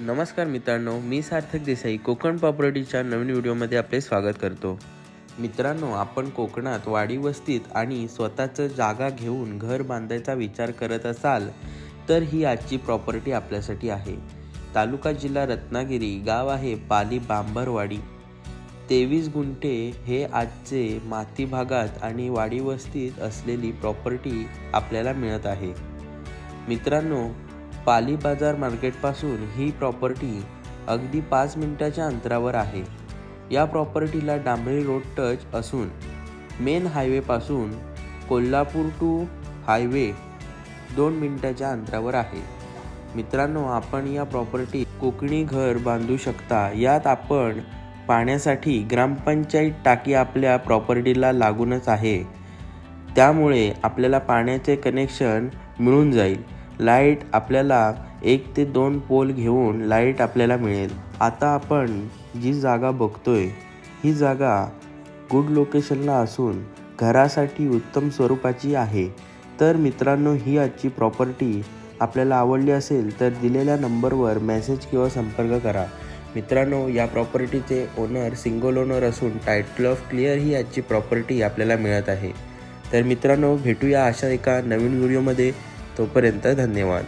नमस्कार मित्रांनो मी सार्थक देसाई कोकण प्रॉपर्टीच्या नवीन व्हिडिओमध्ये आपले स्वागत करतो. मित्रांनो आपण कोकणात वाडी वस्तीत आणि स्वतःचं जागा घेऊन घर बांधायचा विचार करत असाल तर ही आजची प्रॉपर्टी आपल्यासाठी आहे. तालुका जिल्हा रत्नागिरी गाव आहे पाली बांबरवाडी. तेवीस गुंठे हे आजचे माती भागात आणि वाडी वस्तीत असलेली प्रॉपर्टी आपल्याला मिळत आहे. मित्रांनो पाली बाजार मार्केटपासून ही प्रॉपर्टी अगदी पाच मिनिटाच्या अंतरावर आहे. या प्रॉपर्टीला डांबरी रोड टच असून मेन हायवेपासून कोल्हापूर टू हायवे दोन मिनिटाच्या अंतरावर आहे. मित्रांनो आपण या प्रॉपर्टी कोकणी घर बांधू शकता. यात आपण पाण्यासाठी ग्रामपंचायत टाकी आपल्या प्रॉपर्टीला लागूनच आहे. त्यामुळे आपल्याला पाण्याचे कनेक्शन मिळून जाईल. लाइट आपल्याला एक ते दोन पोल घेऊन लाइट आपल्याला मिळेल. आता आपण जी जागा बघतोय ही जागा गुड लोकेशनला असून घरासाठी उत्तम स्वरूपाची आहे. तर मित्रांनो ही आजची प्रॉपर्टी आपल्याला आवडली असेल तर दिलेल्या नंबरवर मेसेज किंवा संपर्क करा. मित्रांनो या प्रॉपर्टीचे ओनर सिंगल ओनर असून टायटल ऑफ क्लिअर ही आजची प्रॉपर्टी आपल्याला मिळत आहे. तर मित्रांनो भेटूया अशा एका नवीन व्हिडिओमध्ये. तोपर्यंत धन्यवाद.